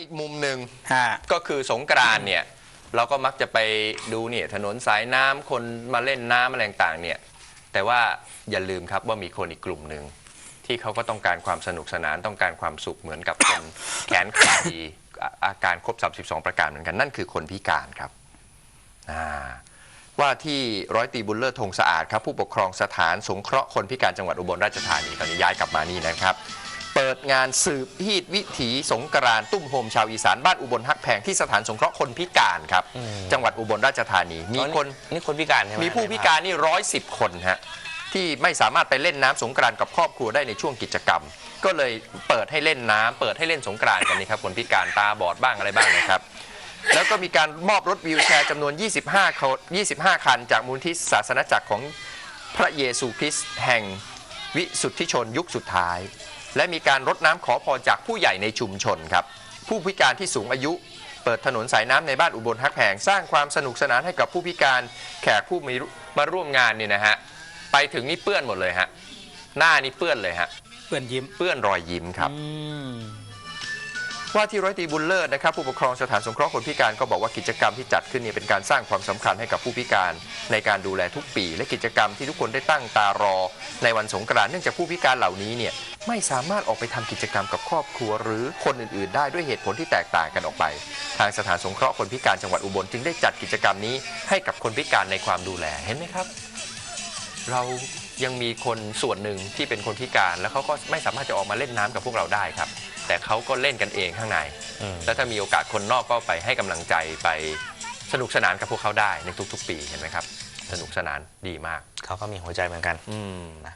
อีกมุมหนึ่งฮะก็คือสงกรานต์เนี่ยเราก็มักจะไปดูเนี่ยถนนสายน้ำคนมาเล่นน้ำอะไรต่างๆเนี่ยแต่ว่าอย่าลืมครับว่ามีคนอีกกลุ่มหนึ่งที่เขาก็ต้องการความสนุกสนานต้องการความสุขเหมือนกับคน แขนขาดีอะอาการครบ 32 ประการเหมือนกันนั่นคือคนพิการครับอ่าว่าที่ร้อยตรีบุญเลิศธงสะอาดครับผู้ปกครองสถานสงเคราะห์คนพิการจังหวัดอุบลราชธานีตอนนี้ย้ายกลับมานี่นะครับเปิดงานสืบฮีดวิถีสงกรานต์ตุ้มโฮมชาวอีสานบ้านอุบลฮักแพงที่สถานสงเคราะห์คนพิการครับอืมจังหวัดอุบลราชธานี มีคนนี่คนพิการใช่ไหมมีผู้พิการนี่ร้อยสิบคนฮะที่ไม่สามารถไปเล่นน้ำสงกรานต์กับครอบครัวได้ในช่วงกิจกรรม ก็เลยเปิดให้เล่นน้ำเปิดให้เล่นสงกรานต์กันนี่ครับคนพิการตาบอดบ้างอะไรบ้างนะครับ แล้วก็มีการมอบรถวีลแชร์จำนวน 25คน25 คัน จากมูลที่ศาสนจักรของพระเยซูคริสต์แห่งวิสุทธิชนยุคสุดท้าย และมีการรดน้ำขอพรจากผู้ใหญ่ในชุมชนครับ ผู้พิการที่สูงอายุ เปิดถนนสายน้ำในบ้านอุบลฮักแพงสร้างความสนุกสนานให้กับผู้พิการแขกผู้มีมาร่วมงานเนี่ยนะฮะไปถึงนี่เปื้อนหมดเลยฮะหน้านี่เปื้อนเลยฮะเพื่อนยิ้มเปื้อนรอยยิ้มครับอืมว่าที่ร้อยตรีบุญเลิศนะครับผู้ปกครองสถานสงเคราะห์คนพิการก็บอกว่ากิจกรรมที่จัดขึ้นเนี่ยเป็นการสร้างความสำคัญให้กับผู้พิการในการดูแลทุกปี และกิจกรรมที่ทุกคนได้ตั้งตารอ ในวันสงกรานต์เนื่องจากผู้พิการเหล่านี้เนี่ย ไม่สามารถออกไปทำกิจกรรมกับครอบครัว หรือคนอื่นๆ ได้ด้วยเหตุผลที่แตกต่างกันออกไป ทางสถานสงเคราะห์คนพิการจังหวัดอุบลจึงได้จัดกิจกรรมนี้ให้กับคนพิการในความดูแลเห็นไหมครับ เรายังมีคนส่วนหนึ่งที่เป็นคนพิการ แล้วเขาก็ไม่สามารถจะออกมาเล่นน้ำกับพวกเราได้ครับ แต่เขาก็เล่นกันเองข้างในอืมแล้วถ้ามีโอกาสคนนอกก็ไปให้กำลังใจไปสนุกสนานกับพวกเขาได้ในทุกๆ ปีเห็นไหมครับ สนุกสนานดีมากเขาก็มีหัวใจเหมือนกันอืมนะ